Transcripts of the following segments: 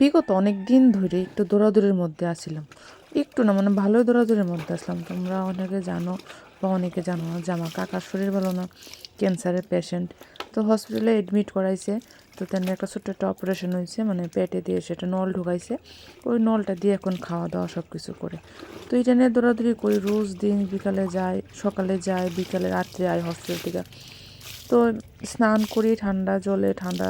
বিগত অনেক দিন ধরে একটু দৌড়াদৌড়ির মধ্যে আসছিলাম একটু না মানে ভালোই দৌড়াদৌড়ির মধ্যে আসলাম। তোমরা অনেকে জানো বা অনেকে জানো না যে আমার কাকার শরীর ভালো না, ক্যান্সারের পেশেন্ট তো হসপিটালে অ্যাডমিট করাইছে। তো তেমনি একটা ছোট্ট একটা অপারেশন হয়েছে মানে পেটে দিয়ে সেটা নল ঢুকাইছে। ওই নলটা দিয়ে এখন খাওয়া দাওয়া সব কিছু করে। তো এটা নিয়ে দৌড়াদৌড়ি করি, রোজ দিন বিকালে যাই, সকালে যাই, বিকালে রাত্রে আয় হসপিটাল থেকে। তো স্নান করি ঠান্ডা জলে ঠান্ডা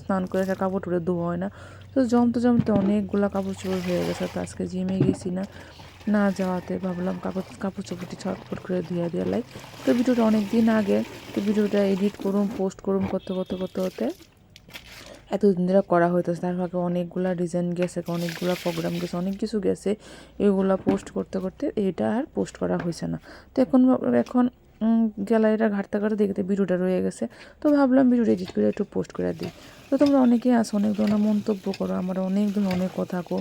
স্নান করে সে কাপড় টুপড়ে ধোয়া হয় না। তো জমতে জমতে অনেকগুলা কাপড় চোপড় হয়ে গেছে, তো আজকে জিমে গেছি না। না যাওয়াতে ভাবলাম কাপড় কাপড় চোপড়টি ছটফট করে ধুয়ে দিয়ে লাই তো ভিডিওটা অনেক দিন আগে, তো ভিডিওটা এডিট করুম পোস্ট করুম করতে করতে করতে করতে। এতদিন ধরে করা হইতেছে, তার ফাঁকে অনেকগুলো ডিজাইন গেছে, অনেকগুলো প্রোগ্রাম গেছে, অনেক কিছু গেছে। এগুলো পোস্ট করতে করতে এটা আর পোস্ট করা হয়েছে না। তো এখন এখন গ্যালারিটা ঘাটতে ঘাটতে দেখতে ভিডিওটা রয়ে গেছে। তো ভাবলাম ভিডিও এডিট করে একটু পোস্ট করে দিই। তো তোমরা অনেকেই আসো অনেক ধরনের মন্তব্য করো, আমার অনেক ধরনের অনেক কথা কো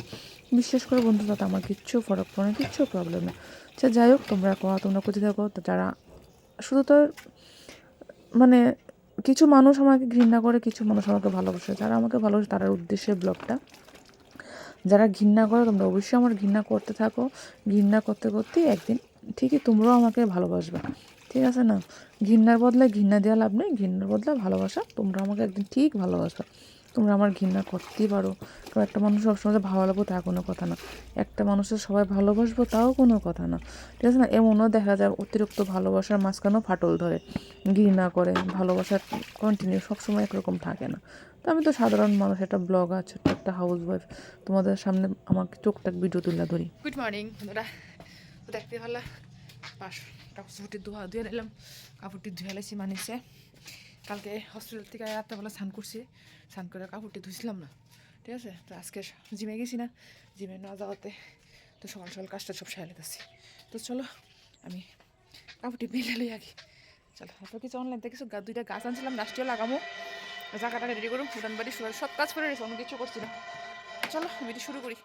বিশ্বাস করে বন্ধু, তাতে আমার কিচ্ছু ফরক পড়ে না, কিচ্ছু প্রবলেম না। আচ্ছা যাই হোক, তোমরা কথা তোমরা কোথায় থাকো? যারা শুধু তো মানে কিছু মানুষ আমাকে ঘৃণা করে, কিছু মানুষ আমাকে ভালোবাসে। যারা আমাকে ভালোবাসে তার উদ্দেশ্যে ব্লগটা। যারা ঘৃণা করো, তোমরা অবশ্যই আমার ঘৃণা করতে থাকো। ঘৃণা করতে করতে একদিন ঠিকই তোমরাও আমাকে ভালোবাসবে। ঠিক আছে না? ঘৃণার বদলে ঘৃণা দেওয়া লাভ নেই, ঘৃণার বদলে ভালোবাসা। তোমরা আমাকে একদিন ঠিক ভালোবাসবে তোমরা আমার ঘৃণা করতেই পারো। কারণ একটা মানুষ সবসময় যে ভালো লাগবো তা কোনো কথা না। একটা মানুষের সবাই ভালোবাসবো তাও কোনো কথা না। ঠিক আছে না? এমনও দেখা যায় অতিরিক্ত ভালোবাসার মাঝখানেও ফাটল ধরে। ঘৃণা করে ভালোবাসার কন্টিনিউ সবসময় একরকম থাকে না। তো আমি তো সাধারণ মানুষ, একটা ব্লগ আছে একটা হাউস ওয়াইফ তোমাদের সামনে আমাকে টুকটাক ভিডিও তুলে ধরি। গুড মর্নিং বন্ধুরা। তো দেখতে ভালো? কাপড়টি ধোয়া ধুয়ে নিলাম। কাপড়টি ধুয়ে লাইছি মানিছে কালকে হসপিটাল থেকে রাত্রেবেলা স্নান করছি। স্নান করে কাপড়টি ধুইছিলাম না। ঠিক আছে? তো আজকে জিমে গেছি না। জিমে না যাওয়াতে তো সকাল সকাল কাজটা সব সারে গেছি তো চলো, আমি কাপড়টি মেলে লই আগে। চলো, তারপর কিছু অনলাইন থেকে কিছু দুইটা গাছ আনছিলাম গাছটিও লাগামো। জায়গাটা রেডি করুন ফুটান বাড়ি সব কাজ করে রেখেছি, অন্য কিছু করছি না। চলো এটি শুরু করি।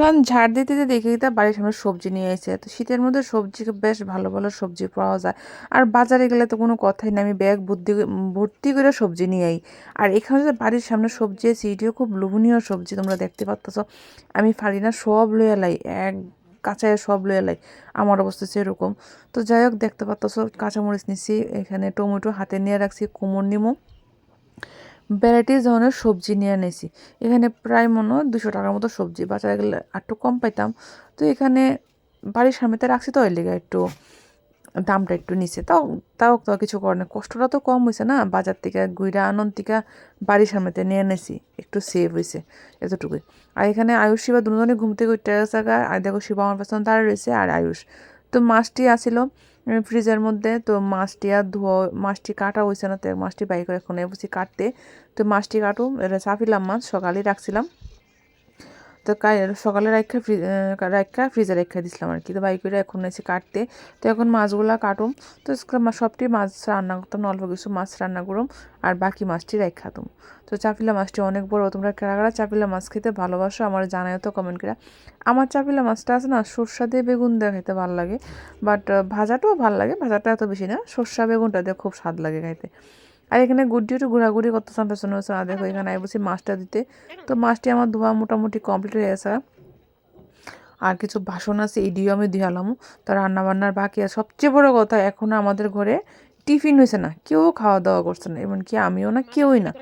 উঠান ঝাড় দিতে দিতে দেখে দিতে বাড়ির সামনে সবজি নিয়ে এসে, তো শীতের মধ্যে সবজি বেশ ভালো ভালো সবজি পাওয়া যায়। আর বাজারে গেলে তো কোনো কথাই না আমি ব্যাগ বুদ্ধি ভর্তি করে সবজি নিয়ে আই আর এখানে যে বাড়ির সামনে সবজি আছে, এটিও খুব লোভনীয় সবজি তোমরা দেখতে পাচ্ছ আমি পারি না, সব লইয়া লাই, এক কাঁচায় সব লইয়া লাই, আমার অবস্থা সেরকম। তো যাই হোক, দেখতে পাচ্ছ কাঁচামরিচ নিছি, এখানে টমেটো হাতে নিয়ে রাখছি কুমড় নিমু। ভ্যারাইটিস ধরনের সবজি নিয়ে এনেছি। এখানে প্রায় মনে হয় দুশো টাকার মতো সবজি। বাজারে গেলে একটু কম পাইতাম। তো এখানে বাড়ির সামনেতে রাখছি তো ওই লেগে একটু দামটা একটু নিচে। তাও তাও তো কিছু করে না কষ্টটা তো কম হয়েছে না? বাজার থেকে গুইরা আনন্দ থেকে বাড়ির সামনেতে নিয়ে এনেছি। একটু সেভ হয়েছে এতটুকুই। আর এখানে আয়ুষ শিবা দুজনে ঘুম থেকে গা, আর দেখো শিবা আমার পেছনে দাঁড়িয়ে রয়েছে আর আয়ুষ। তো মাছটি আসিল ফ্রিজের মধ্যে, তো মাছটি আর ধোয়া, মাছটি কাটা হয়েছে না, তো মাছটি বাই করে এখন এ বসে কাটতে। তো মাছটি কাটুম, এটা চাপিলাম মাছ, সকালেই রাখছিলাম। তো সকালে রাখা ফ্রিজ রাখা ফ্রিজে রেখা দিছিলাম আর কি। তো বাই করে এখন এসে কাটতে। তো এখন মাছগুলো কাটুম। তো সবটি মাছ রান্না করতাম, অল্প কিছু মাছ রান্না করুম আর বাকি মাছটি রেখাতুম তো চাপিলা মাছটি অনেক বড়, তোমরা কারা কারা চাপিলা মাছ খেতে ভালোবাসো আমার জানাই তো কমেন্ট করে। আমার চাপিলা মাছটা আছে না, সর্ষা দিয়ে বেগুন দিয়ে খেতে ভালো লাগে। বাট ভাজাটাও ভালো লাগে, ভাজাটা এত বেশি না, সর্ষা বেগুনটা দিয়ে খুব স্বাদ লাগে খাইতে। আর এখানে গুড্ডি একটু ঘোরাঘুরি করতেছিলাম পেছনে পেছনে দেখো এখানে আই বসে মাছটা দিতে। তো মাছটি আমার ধোয়া মোটামুটি কমপ্লিট হয়ে গেছে। আর কিছু বাসন আছে, এডিও আমি ধুয়ালাম তো রান্না বান্নার বাকি আর সবচেয়ে বড় কথা, এখনও আমাদের ঘরে টিফিন হয়েছে না। কেউ খাওয়া দাওয়া করছে না, এমনকি আমিও না, কেউই না।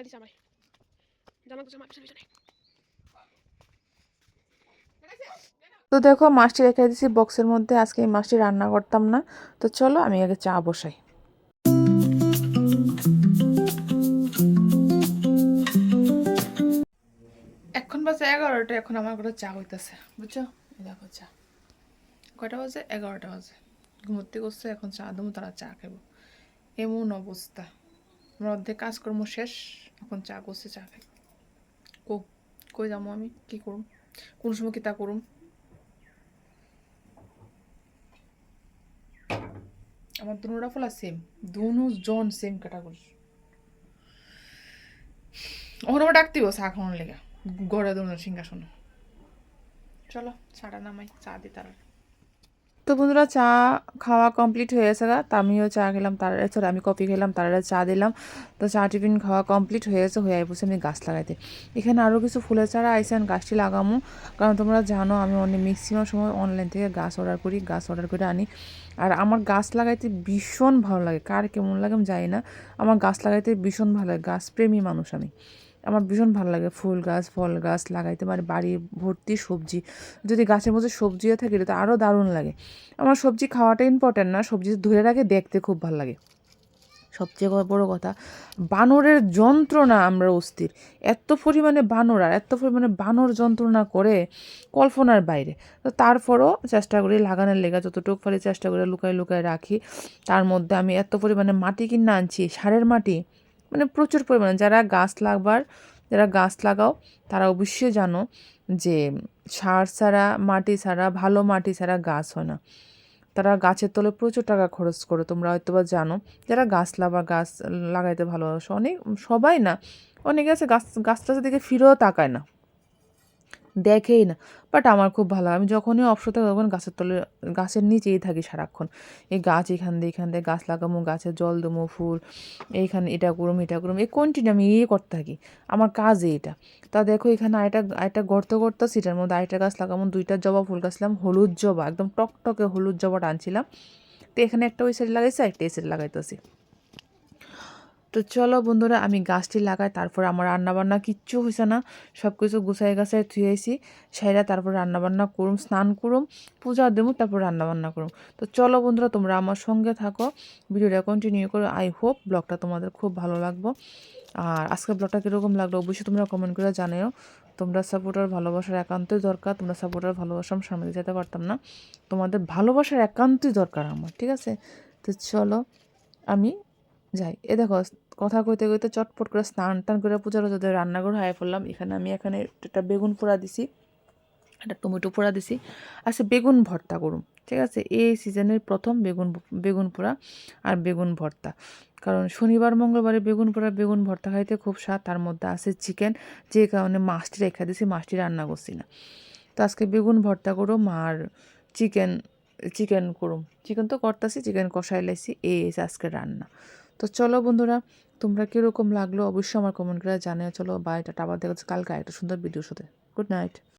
তো দেখো, মাছটি রেখে দিয়েছি বক্সের মধ্যে। আজকে এই মাছটি রান্না করতাম না। তো চলো, আমি আগে চা বসাই। এগারোটা এখন আমার ঘরে চা হইতেছে, বুঝছ? দেখো চা। কয়টা বাজে? এগারোটা বাজে। ঘুমোতে করছে, এখন চা দেবো, তারা চা খাব এমন অবস্থা। আমার অর্ধেক কাজকর্ম শেষ, এখন চা করছে, চা খাই। কো কই যাব আমি? কি করুম? কোন সময় কি তা করুম? আমার দুনোটা ফলা সেম দুনো জন সেম ক্যাটাগরি ওখানে ডাকতেই চা খাওয়ানোর লেগে। গড়ে দোনো সিংহাসন। চলো নামাই চা দি তার তো বন্ধুরা, চা খাওয়া কমপ্লিট হয়ে গেছে তা আমিও চা খেলাম তার সরি আমি কফি খেলাম তারা চা দিলাম। তো চা টিফিন খাওয়া কমপ্লিট হয়ে গেছে, হয়ে বসে আমি গাছ লাগাইতে। এখানে আরও কিছু ফুলের চারা আইসে আমি গাছটি লাগামো। কারণ তোমরা জানো, আমি অনেক ম্যাক্সিমাম সময় অনলাইন থেকে গাছ অর্ডার করি, গাছ অর্ডার করে আনি। আর আমার গাছ লাগাইতে ভীষণ ভালো লাগে। কার কেমন লাগে আমি জানি না। আমার গাছ লাগাইতে ভীষণ ভালো লাগে, গাছ প্রেমী মানুষ আমি। আমার ভীষণ ভালো লাগে ফুল গাছ, ফল গাছ লাগাইতে মানে বাড়ি ভর্তি সবজি। যদি গাছের মধ্যে সবজিও থাকে তো আরও দারুণ লাগে। আমার সবজি খাওয়াটা ইম্পর্টেন্ট না, সবজি ধরে রাখে, দেখতে খুব ভালো লাগে। সবচেয়ে বড় কথা, বানরের যন্ত্রণা আমরা অস্থির। এত পরিমাণে বানর আর এত পরিমাণে বানর যন্ত্রণা করে কল্পনার বাইরে। তো তারপরও চেষ্টা করি লাগানোর লেগে, যতটুকু পারি চেষ্টা করে লুকায় লুকায় রাখি। তার মধ্যে আমি এত পরিমাণে মাটি কিনে আনছি, সারের মাটি মানে প্রচুর পরিমাণে। যারা গাছ লাগবার, যারা গাছ লাগাও, তারা অবশ্যই জানো যে সার ছাড়া, মাটি ছাড়া, ভালো মাটি ছাড়া গাছ হয় না। তারা গাছের তলে প্রচুর টাকা খরচ করে। তোমরা হয়তো বা জানো, যারা গাছ লাবা, গাছ লাগাইতে ভালোবাসো, অনেক, সবাই না, অনেকে আছে গাছ, গাছটা দিকে ফিরেও তাকায় না। দেখেই না। বাট আমার খুব ভালো। আমি যখনই অবসর থাকি তখন গাছের তলে, গাছের নিচেই থাকি সারাক্ষণ। এই গাছ এখান দিয়ে এখান দিয়ে গাছ লাগামো গাছে জল দেবো, ফুল, এইখানে এটা করুম এটা করুম। এই কন্টিনিউ আমি ইয়ে করতে থাকি। আমার কাজই এটা। তা দেখো এখানে আরেকটা আরেকটা গর্ত গর্ত সেটার মধ্যে আরেকটা গাছ লাগামো দুইটা জবা ফুল গাছলাম হলুদ জবা, একদম টকটকে হলুদ জবাটা আনছিলাম তো এখানে একটা ওই সাইড লাগাইছে একটা এই সাইড লাগাইতেছি। তো চলো বন্ধুরা, আমি গাছটি লাগাই, তারপর আমার রান্নাবান্না কিচ্ছু হয়েছে না। সব কিছু গুছাই গাছাই থুয়েছি সেরা তারপর রান্নাবান্না করুম, স্নান করুম, পূজা দেবো, তারপর রান্নাবান্না করুম। তো চলো বন্ধুরা, তোমরা আমার সঙ্গে থাকো, ভিডিওটা কন্টিনিউ করো। আই হোপ ব্লগটা তোমাদের খুব ভালো লাগবো। আর আজকের ব্লগটা কীরকম লাগল অবশ্যই তোমরা কমেন্ট করে জানাও তোমরা সাপোর্টার ভালোবাসার একান্তই দরকার, তোমরা সাপোর্টার ভালোবাসা আমি সামনে যেতে পারতাম না। তোমাদের ভালোবাসার একান্তই দরকার আমার, ঠিক আছে? তো চলো, আমি যাই, এ দেখো, কথা কইতে কইতে চটপট করে স্নান টান করে পূজার যদি রান্নাঘর হাই পড়লাম এখানে আমি এখানে একটা বেগুন পোড়া দিছি, একটা টমেটো পোড়া দিছি। আচ্ছা বেগুন ভর্তা করুম, ঠিক আছে? এই সিজনের প্রথম বেগুন বেগুন পোড়া আর বেগুন ভর্তা। কারণ শনিবার, মঙ্গলবারে বেগুন পোড়া, বেগুন ভর্তা খাইতে খুব স্বাদ, তার মধ্যে আছে চিকেন, যে কারণে মাছটি রেখে দিছি, মাছটি রান্না করছি না। তো আজকে বেগুন ভর্তা করুম আর চিকেন চিকেন করুম। চিকেন তো করতেছি, চিকেন কষাই লাইছি, এই আজকে রান্না। তো চলো বন্ধুরা, তোমরা কীরকম লাগল অবশ্যই আমার কমেন্ট করে জানিয়ে চলো বাই এটা আবার দেখা কালকে একটা সুন্দর ভিডিওর সাথে। Good night